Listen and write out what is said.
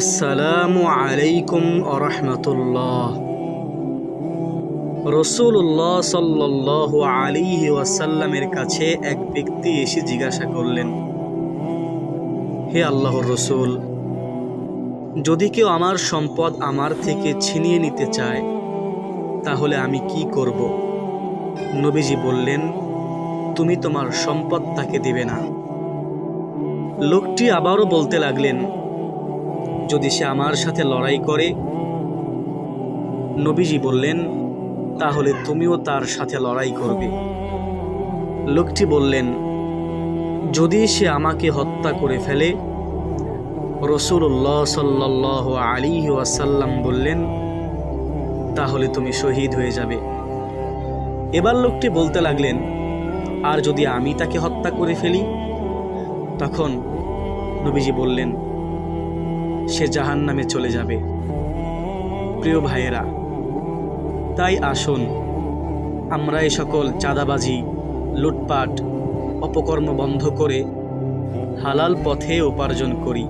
আসসালামু আলাইকুম আরহামতুল্লাহ রসুল্লাহ সাল্লাহ আলিহি ওয়াসাল্লামের কাছে এক ব্যক্তি এসে জিজ্ঞাসা করলেন, হে আল্লাহর রসুল, যদি কেউ আমার সম্পদ আমার থেকে ছিনিয়ে নিতে চায়, তাহলে আমি কি করব? নবীজি বললেন, তুমি তোমার সম্পদ তাকে দেবে না। লোকটি আবারও বলতে লাগলেন যদি সে আমার সাথে লড়াই করে, নবীজি বললেন, তাহলে তুমিও তার সাথে লড়াই করবে। লোকটি বললেন, যদি সে আমাকে হত্যা করে ফেলে রসুল্লাহ সাল্লাহ আলী ওয়াসাল্লাম বললেন, তাহলে তুমি শহীদ হয়ে যাবে। এবার লোকটি বলতে লাগলেন, আর যদি আমি তাকে হত্যা করে ফেলি? তখন নবীজি বললেন সে জাহান নামে চলে যাবে। প্রিয় ভাইয়েরা, তাই আসুন, আমরা এ সকল চাঁদাবাজি, লুটপাট, অপকর্ম বন্ধ করে হালাল পথে উপার্জন করি।